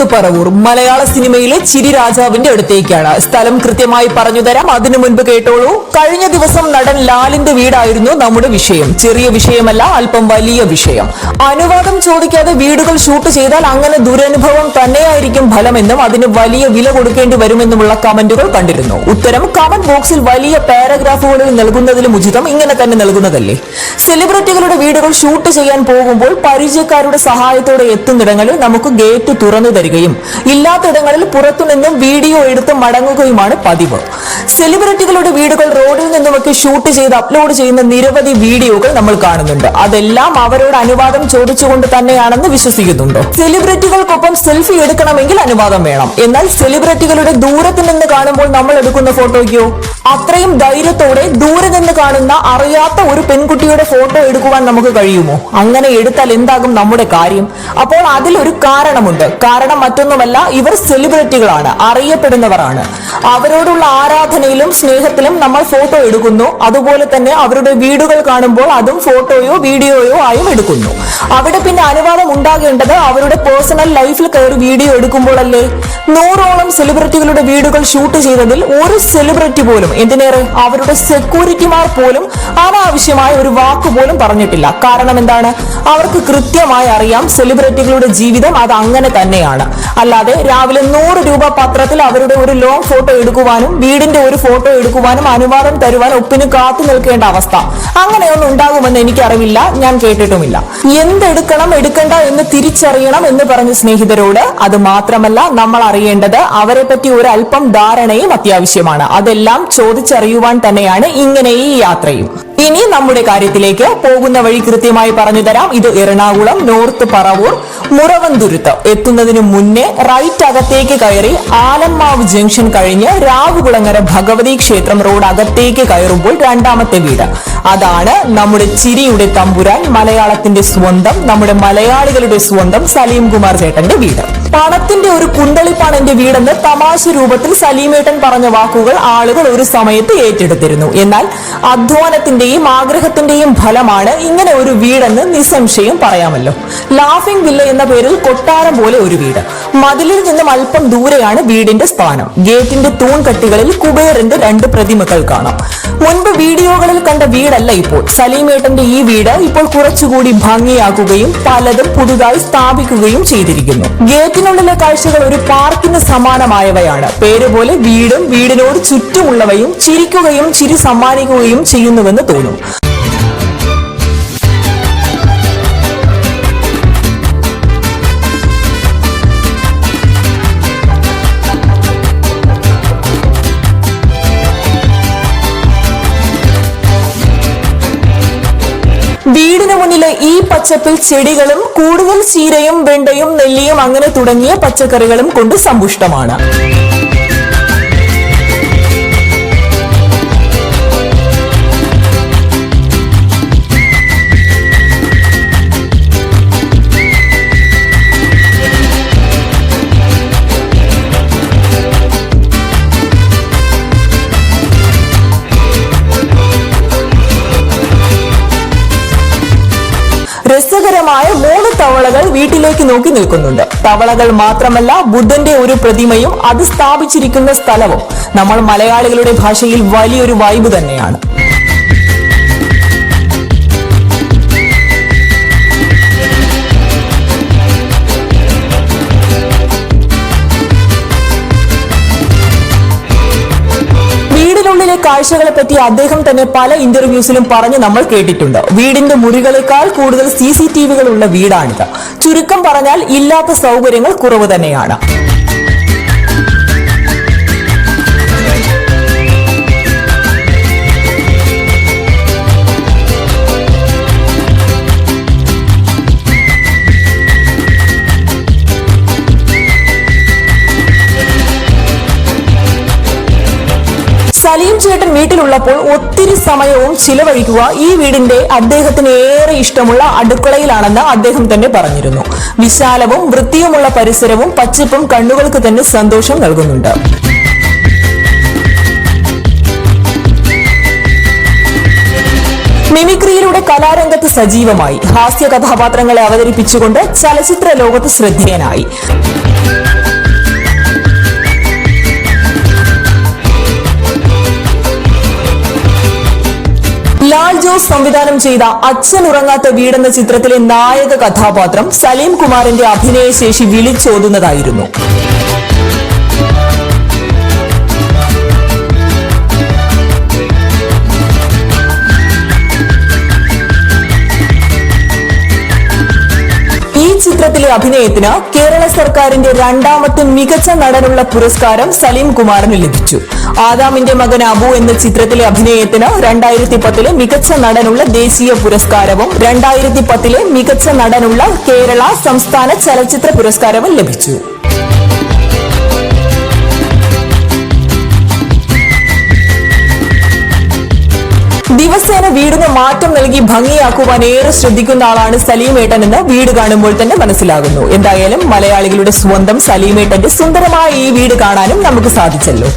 North Paravur മലയാള സിനിമയിലെ ചിരി രാജാവിന്റെ അടുത്തേക്കാണ്. സ്ഥലം കൃത്യമായി പറഞ്ഞു തരാം. അതിനു മുൻപ് കേട്ടോളൂ. കഴിഞ്ഞ ദിവസം നടൻ ലാലിന്റെ വീടായിരുന്നു നമ്മുടെ വിഷയം. ചെറിയ വിഷയമല്ല അല്പം വലിയ വിഷയം. അനുവാദം ചോദിക്കാതെ വീടുകൾ ഷൂട്ട് ചെയ്താൽ അങ്ങനെ ദുരനുഭവം തന്നെയായിരിക്കും ഫലമെന്നും അതിന് വലിയ വില കൊടുക്കേണ്ടി വരുമെന്നുമുള്ള കമന്റുകൾ കണ്ടിരുന്നു. ഉത്തരം കമന്റ് ബോക്സിൽ വലിയ പാരഗ്രാഫുകളിൽ നൽകുന്നതിലും ഉചിതം. ഇങ്ങനെ തന്നെ നൽകുന്നതല്ലേ. സെലിബ്രിറ്റികളുടെ വീടുകൾ ഷൂട്ട് ചെയ്യാൻ പോകുമ്പോൾ പരിചയക്കാരുടെ സഹായത്തോടെ എത്തുന്നിടങ്ങളിൽ നമുക്ക് ഗേറ്റ് തുറന്നു തരികയും ഇല്ലാത്തിടങ്ങളിൽ പുറത്തുനിന്നും വീഡിയോ എടുത്ത് മടങ്ങുകയുമാണ് പതിവ്. സെലിബ്രിറ്റികളുടെ വീടുകൾ റോഡിൽ നിന്നുമൊക്കെ ഷൂട്ട് ചെയ്ത് അപ്ലോഡ് ചെയ്യുന്ന നിരവധി വീഡിയോകൾ നമ്മൾ കാണുന്നുണ്ട്. അതെല്ലാം അവരോട് അനുവാദം ചോദിച്ചുകൊണ്ട് തന്നെയാണെന്ന് വിശ്വസിക്കുന്നുണ്ട്. സെലിബ്രിറ്റികൾക്കൊപ്പം സെൽഫി എടുക്കണമെങ്കിൽ അനുവാദം വേണം. എന്നാൽ സെലിബ്രിറ്റികളുടെ ദൂരത്ത് നിന്ന് കാണുമ്പോൾ നമ്മൾ എടുക്കുന്ന ഫോട്ടോയ്ക്കോ? അത്രയും ധൈര്യത്തോടെ ദൂരെ നിന്ന് കാണുന്ന അറിയാത്ത ഒരു പെൺകുട്ടിയുടെ ഫോട്ടോ എടുക്കുവാൻ നമുക്ക് കഴിയുമോ? അങ്ങനെ എടുത്താൽ എന്താകും നമ്മുടെ കാര്യം? അപ്പോൾ അതിലൊരു കാരണമുണ്ട്. കാരണം മറ്റൊന്നുമല്ല ഇവർ സെലിബ്രിറ്റികളാണ് അറിയപ്പെടുന്നവരാണ്. അവരോടുള്ള ആരാധനയിലും സ്നേഹത്തിലും നമ്മൾ ഫോട്ടോ എടുക്കുന്നു. അതുപോലെ തന്നെ അവരുടെ വീടുകൾ കാണുമ്പോൾ അതും ഫോട്ടോയോ വീഡിയോയോ ആയും എടുക്കുന്നു. അവിടെ പിന്നെ അനുവാദം ഉണ്ടാകേണ്ടത് അവരുടെ പേഴ്സണൽ ലൈഫിൽ കയറി വീഡിയോ എടുക്കുമ്പോഴല്ലേ? നൂറോളം സെലിബ്രിറ്റികളുടെ വീടുകൾ ഷൂട്ട് ചെയ്തതിൽ ഒരു സെലിബ്രിറ്റി പോലും എന്തിനേറെ? അവരുടെ സെക്യൂരിറ്റിമാർ പോലും അനാവശ്യമായ ഒരു വാക്ക് പോലും പറഞ്ഞിട്ടില്ല. കാരണം എന്താണ്? അവർക്ക് കൃത്യമായി അറിയാം സെലിബ്രിറ്റികളുടെ ജീവിതം അത് അങ്ങനെ തന്നെയാണ്. അല്ലാതെ രാവിലെ നൂറ് രൂപ പത്രത്തിൽ അവരുടെ ഒരു ലോങ് ഫോട്ടോ എടുക്കുവാനും വീടിന്റെ ഒരു ഫോട്ടോ എടുക്കുവാനും അനുവാദം തരുവാൻ ഒപ്പിന് കാത്തു നിൽക്കേണ്ട അവസ്ഥ. അങ്ങനെയൊന്നും ഉണ്ടാകുമെന്ന് എനിക്കറിവില്ല ഞാൻ കേട്ടിട്ടുമില്ല. എന്തെടുക്കണം എടുക്കണ്ട എന്ന് തിരിച്ചറിയണം എന്ന് പറഞ്ഞ സ്നേഹിതരോട് അത് മാത്രമല്ല നമ്മൾ അറിയേണ്ടത് അവരെ പറ്റി ഒരു അല്പം ധാരണയും അത്യാവശ്യമാണ്. അതെല്ലാം ചോദിച്ചറിയുവാൻ തന്നെയാണ് ഇങ്ങനെ ഈ യാത്രയും. ഇനി നമ്മുടെ കാര്യത്തിലേക്ക് പോകുന്ന വഴി കൃത്യമായി പറഞ്ഞു തരാം. ഇത് എറണാകുളം നോർത്ത് പറവൂർ മുറവന്തുരുത്ത്. എത്തുന്നതിന് മുന്നേ റൈറ്റ് അകത്തേക്ക് കയറി ആലമ്മാവ് ജംഗ്ഷൻ കഴിഞ്ഞ് രാവുകുളങ്ങര ഭഗവതി ക്ഷേത്രം റോഡ് അകത്തേക്ക് കയറുമ്പോൾ രണ്ടാമത്തെ വീട്. അതാണ് നമ്മുടെ ചിരിയുടെ തമ്പുരാൻ മലയാളത്തിന്റെ സ്വന്തം നമ്മുടെ മലയാളികളുടെ സ്വന്തം സലീം കുമാർ ചേട്ടന്റെ വീട്. പണത്തിന്റെ ഒരു കുണ്ടളിപ്പാണ് എന്റെ വീടെന്ന് തമാശ രൂപത്തിൽ സലീമേട്ടൻ പറഞ്ഞ വാക്കുകൾ ആളുകൾ ഒരു സമയത്ത് ഏറ്റെടുത്തിരുന്നു. എന്നാൽ അധ്വാനത്തിന്റെയും ആഗ്രഹത്തിന്റെയും ഫലമാണ് ഇങ്ങനെ ഒരു വീടെന്ന് നിസ്സംശയം പറയാമല്ലോ. ലാഫിംഗ് വില്ല എന്ന പേരിൽ കൊട്ടാരം പോലെ ഒരു വീട്. മതിലിൽ നിന്നും അല്പം ദൂരെയാണ് വീടിന്റെ സ്ഥാനം. ഗേറ്റിന്റെ തൂൺ തൂൺകട്ടികളിൽ കുബേറിന്റെ രണ്ട് പ്രതിമകൾ കാണാം. മുൻപ് വീഡിയോകളിൽ കണ്ട വീടല്ല ഇപ്പോൾ. സലീമേട്ടന്റെ ഈ വീട് ഇപ്പോൾ കുറച്ചുകൂടി ഭംഗിയാക്കുകയും പലതും പുതുതായി സ്ഥാപിക്കുകയും ചെയ്തിരിക്കുന്നു. ഗേറ്റിനുള്ളിലെ കാഴ്ചകൾ ഒരു പാർക്കിന് സമാനമായവയാണ്. പേരുപോലെ വീടും വീടിനോട് ചുറ്റുമുള്ളവയും ചിരിക്കുകയും ചിരി സമ്മാനിക്കുകയും ചെയ്യുന്നുവെന്ന് തോന്നും. ഈ പച്ചപ്പിൽ ചെടികളും കൂടുതൽ ചീരയും വെണ്ടയും നെല്ലിയും അങ്ങനെ തുടങ്ങിയ പച്ചക്കറികളും കൊണ്ട് സമ്പുഷ്ടമാണ്. രസകരമായ മൂന്ന് തവളകൾ വീട്ടിലേക്ക് നോക്കി നിൽക്കുന്നുണ്ട്. തവളകൾ മാത്രമല്ല ബുദ്ധന്റെ ഒരു പ്രതിമയും അത് സ്ഥാപിച്ചിരിക്കുന്ന സ്ഥലവും. നമ്മൾ മലയാളികളുടെ ഭാഷയിൽ വലിയൊരു വൈബ് തന്നെയാണ്. വീടിനുള്ളിലെ കാഴ്ചകളെ പറ്റി അദ്ദേഹം തന്നെ പല ഇന്റർവ്യൂസിലും പറഞ്ഞ് നമ്മൾ കേട്ടിട്ടുണ്ട്. വീടിന്റെ മുറികളെക്കാൾ കൂടുതൽ സി സി ടി വികൾ ഉള്ള വീടാണിത്. ചുരുക്കം പറഞ്ഞാൽ ഇല്ലാത്ത സൗകര്യങ്ങൾ കുറവ് തന്നെയാണ്. സലീം ചേട്ടൻ വീട്ടിലുള്ളപ്പോൾ ഒത്തിരി സമയവും ചിലവഴിക്കുക ഈ വീടിന്റെ അദ്ദേഹത്തിന് ഏറെ ഇഷ്ടമുള്ള അടുക്കളയിലാണെന്ന് അദ്ദേഹം തന്നെ പറഞ്ഞിരുന്നു. വിശാലവും വൃത്തിയുമുള്ള പരിസരവും പച്ചപ്പും കണ്ണുകൾക്ക് തന്നെ സന്തോഷം നൽകുന്നുണ്ട്. മിമിക്രിയിലൂടെ കലാരംഗത്ത് സജീവമായി. ഹാസ്യ കഥാപാത്രങ്ങളെ അവതരിപ്പിച്ചുകൊണ്ട് ചലച്ചിത്ര ലോകത്ത് ശ്രദ്ധേയനായി. ജോസ് സംവിധാനം ചെയ്ത അച്ഛൻ ഉറങ്ങാത്ത വീടെന്ന ചിത്രത്തിലെ നായക കഥാപാത്രം സലീം കുമാറിന്റെ അഭിനയശേഷി വിളിച്ചോതുന്നതായിരുന്നു. ചിത്രത്തിലെ അഭിനയത്തിന് കേരള സർക്കാരിന്റെ രണ്ടാമത്തെ മികച്ച നടനുള്ള പുരസ്കാരം സലീം കുമാറിന് ലഭിച്ചു. ആദാമിന്റെ മകൻ അബു എന്ന ചിത്രത്തിലെ അഭിനയത്തിന് രണ്ടായിരത്തി പത്തിലെ മികച്ച നടനുള്ള ദേശീയ പുരസ്കാരവും രണ്ടായിരത്തി പത്തിലെ മികച്ച നടനുള്ള കേരള സംസ്ഥാന ചലച്ചിത്ര പുരസ്കാരവും ലഭിച്ചു. ദിവസേന വീടിന് മാറ്റം നൽകി ഭംഗിയാക്കുവാൻ ഏറെ ശ്രദ്ധിക്കുന്ന ആളാണ് സലീമേട്ടൻ എന്ന് വീട് കാണുമ്പോൾ തന്നെ മനസ്സിലാകുന്നു. എന്തായാലും മലയാളികളുടെ സ്വന്തം സലീമേട്ടന്റെ സുന്ദരമായ ഈ വീട് കാണാനും നമുക്ക് സാധിച്ചല്ലോ.